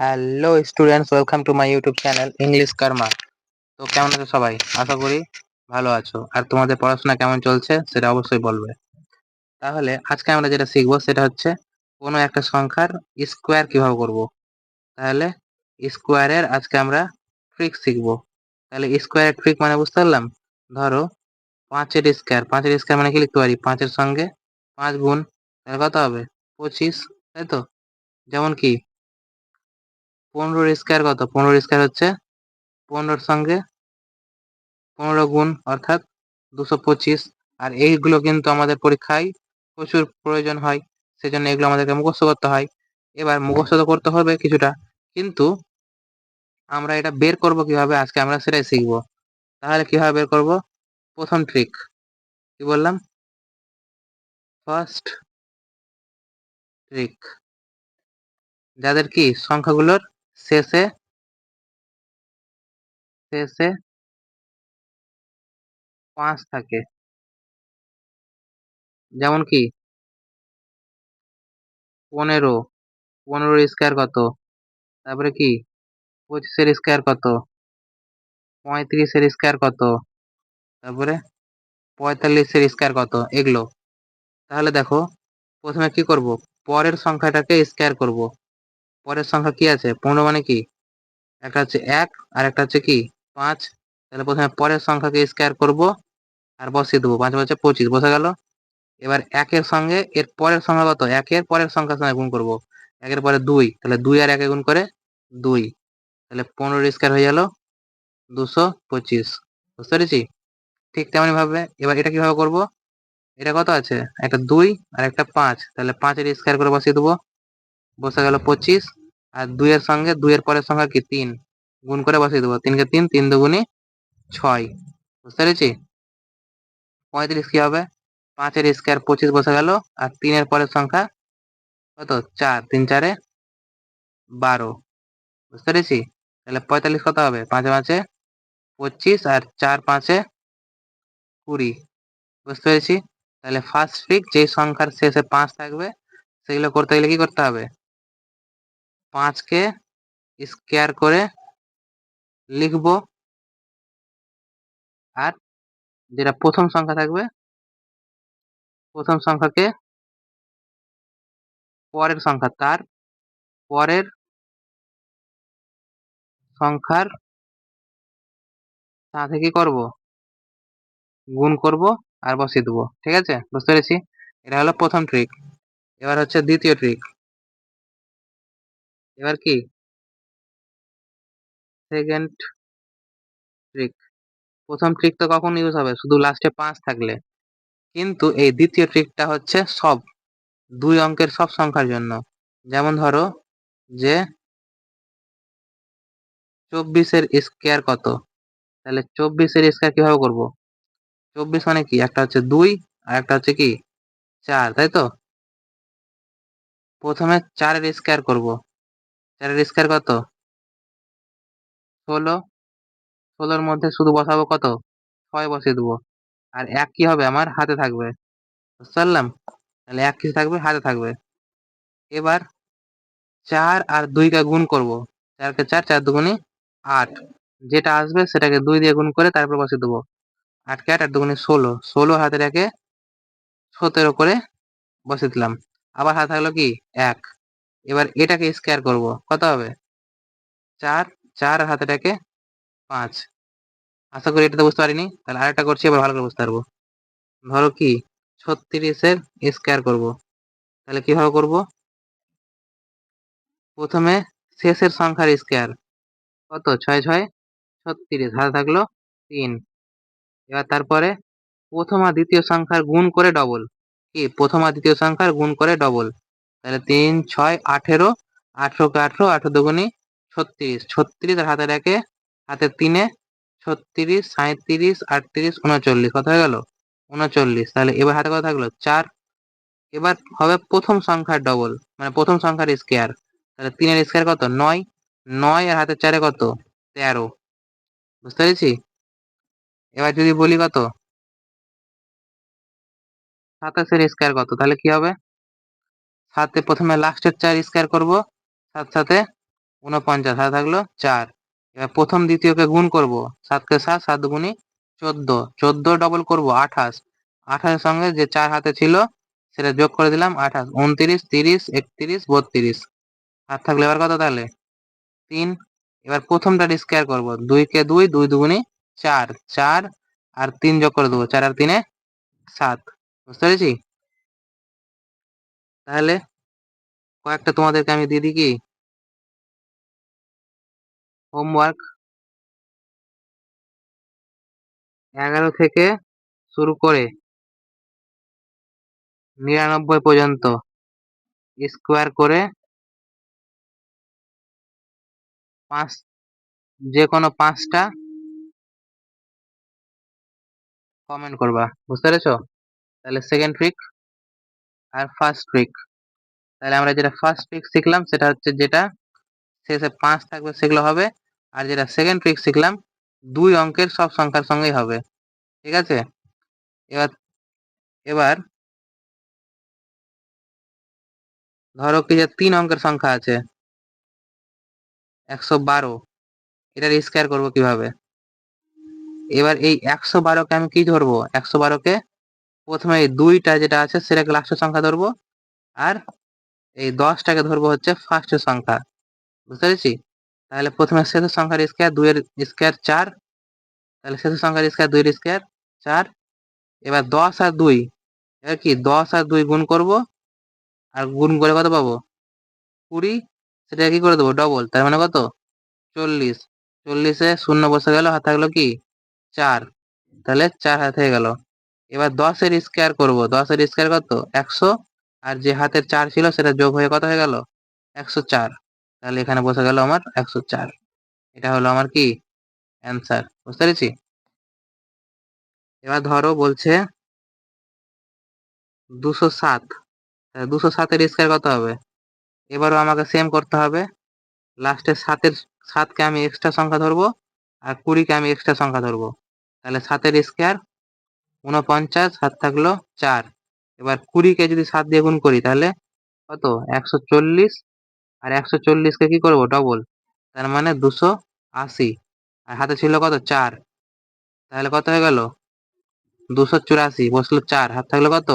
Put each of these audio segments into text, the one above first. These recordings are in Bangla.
Hello students welcome to my YouTube channel English Karma তো কেমন আছো সবাই? আশা করি ভালো আছো। আর তোমাদের পড়াশোনা কেমন চলছে সেটা অবশ্যই বলবে। তাহলে আজকে আমরা যেটা শিখব সেটা হচ্ছে কোনো একটা সংখ্যার স্কোয়ার কীভাবে করব। তাহলে স্কোয়ারের আজকে আমরা ট্রিক শিখব। তাহলে স্কোয়ারের ট্রিক মানে বুঝতে পারলাম? ধরো পাঁচের স্কোয়ার পাঁচের স্কোয়ার মানে কি লিখতে পারি? পাঁচের সঙ্গে পাঁচ গুণ তাহলে কত হবে? পঁচিশ, তাই তো? যেমন কি পনেরোর স্কোয়ার কত? পনেরোর স্কোয়ার হচ্ছে পনেরোর সঙ্গে পনেরো গুণ অর্থাৎ দুশো পঁচিশ। আর এইগুলো কিন্তু আমাদের পরীক্ষায় প্রচুর প্রয়োজন হয়, সেজন্য এগুলো আমাদেরকে মুখস্থ করতে হয়। এবার মুখস্থ তো করতে হবে কিছুটা, কিন্তু আমরা এটা বের করব কীভাবে? আজকে আমরা সেটাই শিখব। তাহলে কীভাবে বের করব? প্রথম ট্রিক কি বললাম? ফার্স্ট ট্রিক যাদের কি? সংখ্যাগুলোর শেষে শেষে পাঁচ থাকে। যেমন কি? পনেরো। পনেরোর স্কোয়ার কত? তারপরে কি? পঁচিশের স্কোয়ার কত? পঁয়ত্রিশের স্কোয়ার কত? তারপরে পঁয়তাল্লিশের স্কোয়ার কত? এগুলো। তাহলে দেখো, প্রথমে কি করব? পরের সংখ্যাটাকে স্কোয়ার করব। পরের সংখ্যা কি আছে? পনেরো মানে কি? একটা হচ্ছে এক, আর একটা হচ্ছে কি? পাঁচ। তাহলে প্রথমে পরের সংখ্যাকে স্কোয়ার করব আর বসিয়ে দেবো। পাঁচ পাঁচে পঁচিশ বোঝা গেল। এবার একের সঙ্গে এর পরের সংখ্যা কত? একের পরের সংখ্যার সঙ্গে গুণ করব। একের পরে দুই, তাহলে দুই আর একে গুণ করে দুই। তাহলে পনেরো স্কোয়ার হয়ে গেল দুশো পঁচিশ। বুঝতে পেরেছি? ঠিক তেমনি ভাবে এবার এটা কীভাবে করব? এটা কত আছে? একটা দুই আর একটা পাঁচ। তাহলে পাঁচের স্কোয়ার করে বসিয়ে দেবো। বসে গেল পঁচিশ, আর দুইয়ের সঙ্গে, দুইয়ের পরের সংখ্যা কি? তিন। গুণ করে বসিয়ে দেবো। তিনকে তিন তিন দুগুণি ছয়। বুঝতে পেরেছি? পঁয়ত্রিশ কি হবে? পাঁচের স্কোয়ার পঁচিশ বসে গেল, আর তিনের পরের সংখ্যা কত? চার। তিন চারে বারো। বুঝতে পেরেছি? তাহলে পঁয়তাল্লিশ কত হবে? পাঁচে পাঁচে পঁচিশ, আর চার পাঁচে কুড়ি। বুঝতে পেরেছি? তাহলে ফার্স্ট ফিক যেই সংখ্যার শেষে পাঁচ থাকবে, সেগুলো করতে গেলে কি করতে হবে? পাঁচকে স্কোয়ার করে লিখব। আর যেটা প্রথম সংখ্যা থাকবে, প্রথম সংখ্যাকে পরের সংখ্যা, তার পরের সংখ্যার সাথে কি করব? গুণ করব আর বসিয়ে দেবো। ঠিক আছে? বুঝতে পেরেছি? এটা হলো প্রথম ট্রিক এবার হচ্ছে দ্বিতীয় ট্রিক এবার কি? সেকেন্ড ট্রিক প্রথম ট্রিক তো কখন ইউজ হবে? শুধু লাস্টে পাঁচ থাকলে। কিন্তু এই দ্বিতীয় ট্রিকটা হচ্ছে সব, দুই অঙ্কের সব সংখ্যার জন্য। যেমন ধরো যে চব্বিশের স্কোয়ার কত? তাহলে চব্বিশের স্কোয়ার কীভাবে করব? চব্বিশ মানে কি? একটা হচ্ছে দুই আর একটা হচ্ছে কি? চার, তাই তো? প্রথমে চারের স্কোয়ার করব। চারের স্কোয়ার কত? ষোলো। ষোলোর মধ্যে শুধু বসাবো কত? ছয় বসিয়ে দেবো। আর এক কি হবে? আমার হাতে থাকবে। বুঝতে পারলাম? তাহলে এক কিছু থাকবে? হাতে থাকবে। এবার চার আর দুইকে গুণ করব। চারকে চার চার দুগুণি আট। যেটা আসবে সেটাকে দুই দিয়ে গুণ করে তারপর বসিয়ে দেবো। আটকে আট আট দুগুণি ষোলো। ষোলো হাতে রেখে সতেরো করে বসিয়ে দিলাম। আবার হাতে থাকল কি? এক। এবার এটাকে স্কোয়ার করব। কত হবে? চার চার হাতে রেখে পাঁচ। আশা করি এটা তো বুঝতে পারিনি। তাহলে আরেকটা করছি, এবার ভালো করে বুঝতে পারব। ধরো কি? ছত্রিশের স্কোয়ার করব। তাহলে কীভাবে করব? প্রথমে শেষের সংখ্যার স্কোয়ার কত? ছয় ছয়, ছত্রিশ। হাতে থাকল তিন। এবার তারপরে প্রথম আর দ্বিতীয় সংখ্যার গুণ করে ডবল কি? প্রথম আর দ্বিতীয় সংখ্যার গুণ করে ডবল তাহলে তিন, ছয়, আঠেরো, আঠেরোকে আঠেরো আঠেরো দুগুণি ছত্রিশ। ছত্রিশ হাতে রেখে হাতে তিনে ছত্রিশ সাঁত্রিশ আটত্রিশ, উনচল্লিশ। কত হয়ে গেল? উনচল্লিশ। তাহলে এবার হাতে কত থাকল? চার। এবার হবে প্রথম সংখ্যার ডবল মানে প্রথম সংখ্যার স্কোয়ার তাহলে তিনের স্কোয়ার কত? নয়। নয় আর হাতের চারে কত? তেরো। বুঝতে পেরেছি? এবার যদি বলি কত? সাতাশের স্কোয়ার কত? তাহলে কি হবে? সাথে প্রথমে লাস্টের চার স্কোয়ার করব, সাথে সাথে উনপঞ্চাশ হাতে থাকল চার। এবার প্রথম দ্বিতীয়কে গুণ করব, সাতকে সাত সাত গুণি চোদ্দ। চোদ্দ ডবল করব আঠাশ। আঠাশের সঙ্গে যে চার হাতে ছিল, সেটা যোগ করে দিলাম আঠাশ। উনত্রিশ তিরিশ, একত্রিশ, বত্রিশ। হাত থাকলে এবার কত তাহলে? তিন। এবার প্রথমটা স্কোয়ার করব, দুইকে দুই দুই দুগুণি চার। চার আর তিন যোগ করে দেবো, চার আর তিনে সাত। বুঝতে পেরেছি? তাহলে কয়েকটা তোমাদেরকে আমি দিয়ে দিই কি? হোমওয়ার্ক এগারো থেকে শুরু করে নিরানব্বই পর্যন্ত স্কোয়ার করে পাঁচ, যে কোনো পাঁচটা কমেন্ট করবা, বুঝতে পেরেছ? তাহলে সেকেন্ড ট্রিক আর ফার্স্ট ট্রিক তাহলে আমরা যেটা ফার্স্ট ট্রিক শিখলাম, সেটা হচ্ছে যেটা শেষে পাঁচ থাকবে সেগুলো হবে, আর যেটা সেকেন্ড ট্রিক শিখলাম, দুই অঙ্কের সব সংখ্যার সঙ্গেই হবে। ঠিক আছে? এবার এবার ধরো কি যে তিন অঙ্কের সংখ্যা আছে, একশো বারো। এটার স্কোয়ার করব কীভাবে? এবার এই একশো বারোকে আমি কি ধরবো? একশো বারোকে প্রথমে এই দুইটা যেটা আছে সেটাকে লাস্টের সংখ্যা ধরবো। আর এই দশটাকে ধরবো হচ্ছে ফার্স্টের সংখ্যা। বুঝতে পেরেছি? তাহলে প্রথমে শেষের সংখ্যার স্কোয়ার দুইয়ের স্কোয়ার চার। তাহলে শেষের সংখ্যার স্কোয়ার দুইয়ের স্কোয়ার চার। এবার দশ আর দুই। এবার কি? দশ আর দুই গুণ করব। আর গুণ করে কত পাবো? কুড়ি। সেটা কি করে দেবো? ডবল তার মানে কত? চল্লিশ। চল্লিশে শূন্য বসে গেল হাত থাকল কি? চার। তাহলে চার হাত হয়ে গেল। এবার দশের স্কোয়ার করব। দশের স্কোয়ার কত? একশো। আর যে হাতের চার ছিল সেটা যোগ হয়ে কত হয়ে গেল? একশো চার। তাহলে এখানে বসে গেল আমার একশো চার। এটা হলো আমার কি? অ্যান্সার বুঝতে পেরেছি? এবার ধরো বলছে দুশো সাত। দুশো সাতের স্কোয়ার কত হবে? এবারও আমাকে সেম করতে হবে। লাস্টে সাতের, সাতকে আমি এক্সট্রা সংখ্যা ধরবো। আর কুড়িকে আমি এক্সট্রা সংখ্যা ধরবো। তাহলে সাতের স্কোয়ার উনপঞ্চাশ হাত থাকল চার। এবার কুড়িকে যদি সাত দিয়ে গুণ করি, তাহলে কত? একশো চল্লিশ। আর একশো চল্লিশকে কি করব? ডবল তার মানে দুশো আশি। আর হাতে ছিল কত? চার। তাহলে কত হয়ে গেল? দুশো চুরাশি। বসল চার। হাত থাকল কত?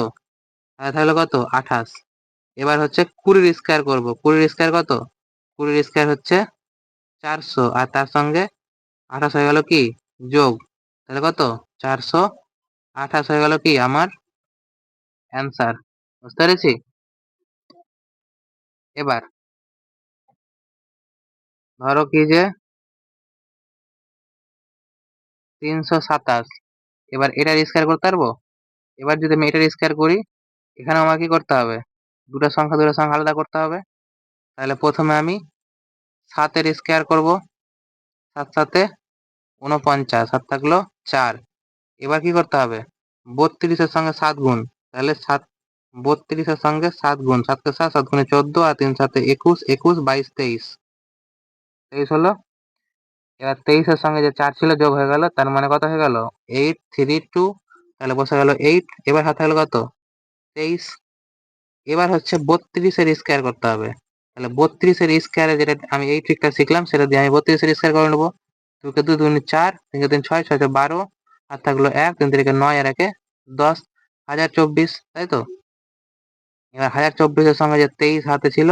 হাতে থাকল কত? আঠাশ। এবার হচ্ছে কুড়ির স্কোয়ার করব। কুড়ির স্কোয়ার কত? কুড়ির স্কোয়ার হচ্ছে চারশো। আর তার সঙ্গে আঠাশ হয়ে গেল কি? যোগ। তাহলে কত? চারশো আঠাশ হয়ে গেল কি আমার? অ্যান্সার বুঝতে পেরেছি? এবার ধরো কি যে তিনশো সাতাশ। এবার এটার স্কোয়ার করতে পারব? এবার যদি আমি এটার স্কোয়ার করি, এখানে আমাকে কি করতে হবে? দুটো সংখ্যা দুটো সংখ্যা আলাদা করতে হবে। তাহলে প্রথমে আমি সাতের স্কোয়ার করব। সাত সাথে উনপঞ্চাশ সাত থাকল চার। এবার কি করতে হবে? বত্রিশের সঙ্গে সাত গুণ। তাহলে সাত, বত্রিশের সঙ্গে সাত গুণ। সাতকে সাত সাত গুণে চোদ্দ আর তিন সাথে একুশ একুশ, বাইশ, তেইশ। তেইশ হলো? এবার তেইশের সঙ্গে যে চার ছিল যোগ হয়ে গেল, তার মানে কত হয়ে গেল? এইট, থ্রি, টু, তাহলে বসে গেল এইট। এবার হাতে হলো কত? তেইশ। এবার হচ্ছে বত্রিশের স্কোয়ার করতে হবে। তাহলে বত্রিশের স্কোয়ারে যেটা আমি এই ট্রিকটা শিখলাম, সেটা দিয়ে আমি বত্রিশের স্কোয়ার করে নেব। দুকে দুই দুই চার, তিনকে তিন, ছয় ছয় বারো আর থাকল এক, তিন তিরিকে নয় আর একে দশ, হাজার চব্বিশ, তাই তো? এবার হাজার চব্বিশের সঙ্গে যে তেইশ হাতে ছিল,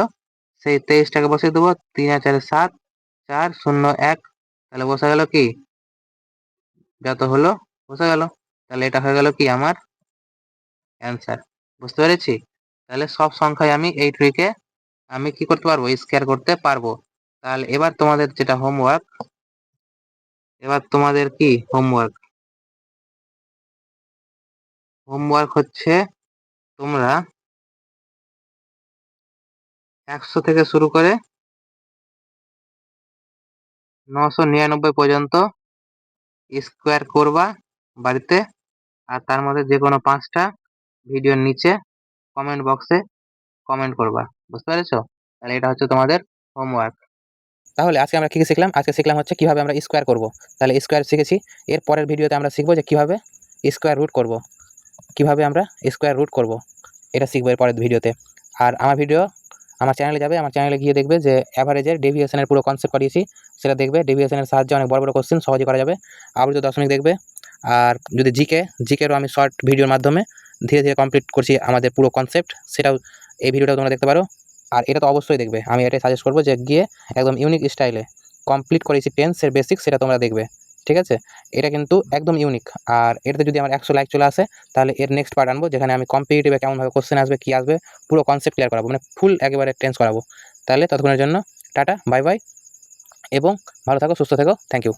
সেই তেইশটাকে বসিয়ে দেবো, তিন আর চারে সাত, চার, শূন্য, এক, তাহলে বসে গেল কি? যত হলো বসে গেল। তাহলে এটা হয়ে গেল কি আমার অ্যান্সার বুঝতে পেরেছি? তাহলে সব সংখ্যায় আমি এই ট্রিকে আমি কি করতে পারব? স্কোয়ার করতে পারব। তাহলে এবার তোমাদের যেটা হোমওয়ার্ক এবার তোমাদের কি হোমওয়ার্ক হোমওয়ার্ক হচ্ছে তোমরা একশো থেকে শুরু করে নশো নিরানব্বই পর্যন্ত স্কোয়ার করবা বাড়িতে আর তার মধ্যে যে কোনো পাঁচটা ভিডিওর নিচে কমেন্ট বক্সে কমেন্ট করবা। বুঝতে পেরেছ? তাহলে এটা হচ্ছে তোমাদের হোমওয়ার্ক তাহলে আজকে আমরা কী কী শিখলাম? আজকে শিখলাম হচ্ছে কীভাবে আমরা স্কোয়ার করব। তাহলে স্কোয়ার শিখেছি। এর পরের ভিডিওতে আমরা শিখব যে কীভাবে স্কোয়ার রুট করব। কীভাবে আমরা স্কোয়ার রুট করব, এটা শিখব এর পরের ভিডিওতে। আর আমার ভিডিও আমার চ্যানেলে যাবে, আমার চ্যানেলে গিয়ে দেখবে যে অ্যাভারেজের ডেভিয়েশনের পুরো কনসেপ্ট করিয়েছি। সেটা দেখবে ডেভিয়েশনের সাহায্যে অনেক বড় বড় কোশ্চেন সহজে করা যাবে। আবৃত দশমিক দেখবে। আর যদি জিকে জিকেরও আমি শর্ট ভিডিওর মাধ্যমে ধীরে ধীরে কমপ্লিট করছি আমাদের পুরো কনসেপ্ট সেটাও এই ভিডিওটাও তোমরা দেখতে পারো। আর এটা তো অবশ্যই দেখবে। আমি এটাই সাজেস্ট করব যে গিয়ে একদম ইউনিক স্টাইলে কমপ্লিট করেছি টেন্সের বেসিক সেটা তোমরা দেখবে। ঠিক আছে? এটা কিন্তু একদম ইউনিক আর এটাতে যদি আমার একশো লাইক চলে আসে, তাহলে এর নেক্সট পার্ট আনব, যেখানে আমি কম্পিটিটিভে কেমনভাবে কোশ্চেন আসবে, কী আসবে, পুরো কনসেপ্ট ক্লিয়ার করাবো মানে ফুল একেবারে টেন্স করাবো। তাহলে ততক্ষণের জন্য টাটা বাই বাই এবং ভালো থাকো, সুস্থ থেকো থ্যাংক ইউ